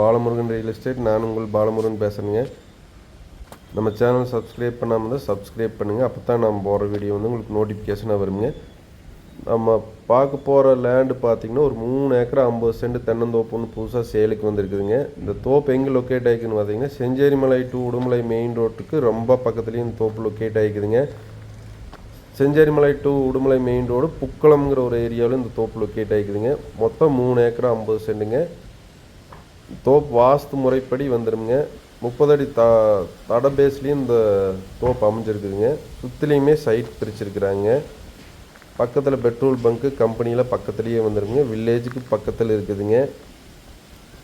Balamurugan real estate நான் உங்கள் பாலமுருகன் பேசுகிறேங்க நம்ம சேனல் சப்ஸ்கிரைப் பண்ணாமல் இருந்தால் சப்ஸ்கிரைப் பண்ணுங்கள் அப்போ தான் நம்ம போகிற வீடியோ வந்து உங்களுக்கு நோட்டிஃபிகேஷனாக வருங்க. நம்ம பார்க்க போகிற லேண்டு பார்த்திங்கன்னா ஒரு மூணு ஏக்கர் ஐம்பது சென்ட் தென்னந்தோப்பு ஒன்று புதுசாக சேலுக்கு வந்திருக்குதுங்க. இந்த தோப்பு எங்கே லொக்கேட் ஆகிக்குன்னு பார்த்தீங்கன்னா செஞ்சேரிமலை டு உடுமலை மெயின் ரோட்டுக்கு ரொம்ப பக்கத்துலேயும் இந்த தோப்பு locate ஆகிக்குதுங்க. Chencherimalai to Udumalai main road புக்களம்ங்கிற ஒரு ஏரியாவில் இந்த தோப்பு லொக்கேட் ஆகிக்குதுங்க. மொத்தம் மூணு ஏக்கர் ஐம்பது சென்ட்டுங்க. தோப் வாஸ்து முறைப்படி வந்துடுங்க முப்பது அடி த தட பேஸ்லேயும் இந்த தோப்பு அமைஞ்சிருக்குதுங்க. சுற்றிலையுமே சைட் பிரிச்சிருக்கிறாங்க. பக்கத்தில் பெட்ரோல் பங்க்கு கம்பெனியில் பக்கத்துலேயே வந்துடுங்க வில்லேஜுக்கு பக்கத்தில் இருக்குதுங்க.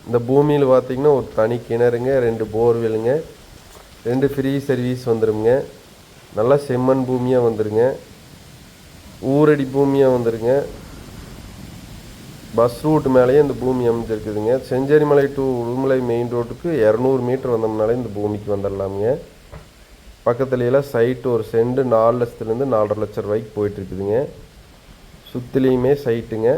இந்த பூமியில் பார்த்தீங்கன்னா ஒரு தனி கிணறுங்க ரெண்டு போர்வெலுங்க ரெண்டு ஃப்ரீ சர்வீஸ் வந்துடுங்க நல்லா செம்மண் பூமியாக வந்துடுங்க ஊரடி பூமியாக வந்துடுங்க பஸ் ரூட் மேலேயே இந்த பூமி அமைஞ்சிருக்குதுங்க. செஞ்சேரிமலை டு உடுமலை மெயின் ரோட்டுக்கு இரநூறு மீட்டர் வந்தோம்னாலே இந்த பூமிக்கு வந்துடலாமுங்க. பக்கத்துலையெல்லாம் சைட்டு ஒரு செண்டு நாலு லட்சத்துலேருந்து நாலரை லட்சம் ரூபாய்க்கு போயிட்டுருக்குதுங்க. சுற்றிலையுமே சைட்டுங்க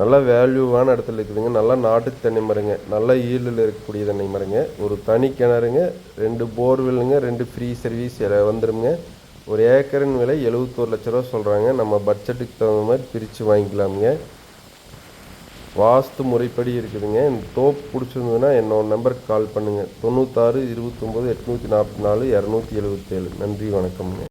நல்லா வேல்யூவான இடத்துல இருக்குதுங்க. நல்லா நாட்டு தென்னை மரங்க. நல்ல ஈல்டில் இருக்கக்கூடிய தென்னை மரங்க. ஒரு தனி கிணறுங்க. ரெண்டு போர்வெல்லுங்க ரெண்டு ஃப்ரீ சர்வீஸ் வந்துருங்க ஒரு ஏக்கரின் விலை எழுபத்தோரு லட்ச ரூபா சொல்கிறாங்க நம்ம பட்ஜெட்டுக்கு தகுந்த மாதிரி பிரித்து வாங்கிக்கலாமுங்க. வாஸ்து முறைப்படி இருக்குதுங்க. இந்த தோப்பு பிடிச்சிருந்ததுன்னா என்னோட நம்பருக்கு கால் பண்ணுங்கள் தொண்ணூத்தாறு இருபத்தொம்போது எட்நூற்றி நாற்பத்தி நாலு இரநூத்தி எழுபத்தேழு நன்றி வணக்கம்ங்க.